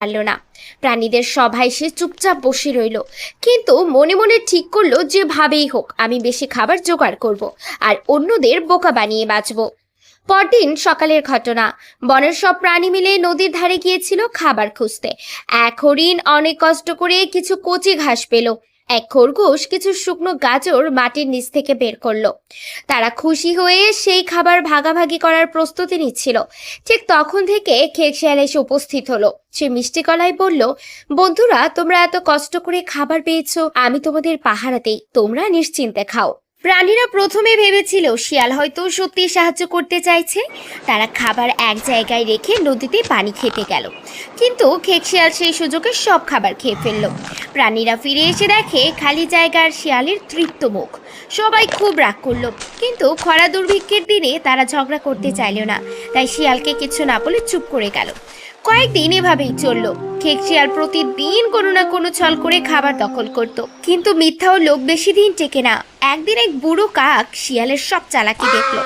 পারল না। প্রাণীদের সভায় সে চুপচাপ বসে রইল। কিন্তু মনে মনে ঠিক করল যে ভাবেই হোক, আমি বেশি খাবার জোগাড় করব আর অন্যদের বোকা বানিয়ে বাঁচব। পরদিন সকালের ঘটনা। বনের সব প্রাণী মিলে নদীর ধারে গিয়েছিল খাবার খুঁজতে। এক হরিণ অনেক কষ্ট করে কিছু কচি ঘাস পেল। এক খরগোশ কিছু শুকনো গাজর মাটির নিচ থেকে বের করল। তারা খুশি হয়ে সেই খাবার ভাগাভাগি করার প্রস্তুতি নিচ্ছিল। ঠিক তখন থেকে খেক শিয়াল এসে উপস্থিত হলো। সে মিষ্টি গলায় বলল, বন্ধুরা, তোমরা এত কষ্ট করে খাবার পেয়েছ, আমি তোমাদের পাহারাতেই, তোমরা নিশ্চিন্তে খাও। প্রাণীরা প্রথমে ভেবেছিল শিয়াল হয়তো সত্যি সাহায্য করতে চাইছে। তারা খাবার এক জায়গায় রেখে নদীতে পানি খেতে গেল। কিন্তু খেক শিয়াল সেই সুযোগে সব খাবার খেয়ে ফেলল। প্রাণীরা ফিরে এসে দেখে খালি জায়গার শিয়ালের তৃপ্ত মুখ। সবাই খুব রাগ করল। কিন্তু খরা দুর্ভিক্ষের দিনে তারা ঝগড়া করতে চাইল না। তাই শিয়ালকে কিছু না বলে চুপ করে গেল। কয়েকদিন এভাবেই চলল। খেক শিয়াল প্রতিদিন কোনো না কোনো ছল করে খাবার দখল করত। কিন্তু মিথ্যা ও লোক বেশি দিন টেকে না। একদিন এক বুড়ো কাক শিয়ালের সব চালাকি দেখল।